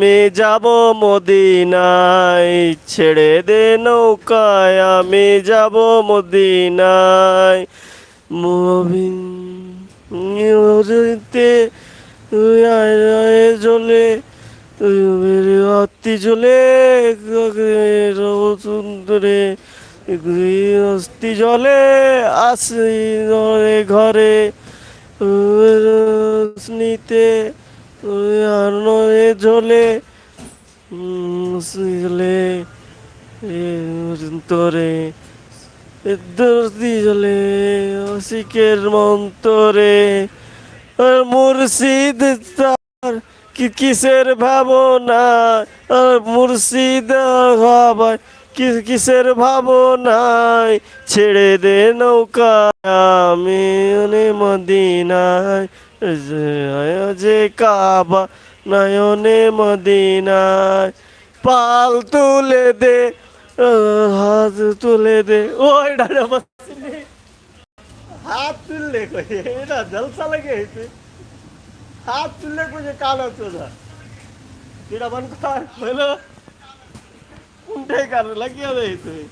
আমি যাব মদিনায়, ছেড়ে দে নৌকায়, আমি যাব মদিনায়। মবিন জ্বলে অতি জ্বলে সুন্দরে অস্তি জলে, আসি ঘরে ঘরে স্নিতে আনয়ে ঝোলে জলে তোরে। দর্দি জলে অসিকের মন্তরে। আর মুর্শিদ তার কিসের ভাবনা? আর মুর্শিদ কি কিসের ভাবনায় ছেড়ে দে নৌকা? আমি মদিনায়, যে- কাবা নয়নে মদিনায়। পাল তুলে দে, হাত তুলে দে। ওই ডানা হাত তুললে কই? এটা জলসা লাগে হাত তুললে কই কালো তোরা এটা কর উঠে কার লাগিয়ে দে তুই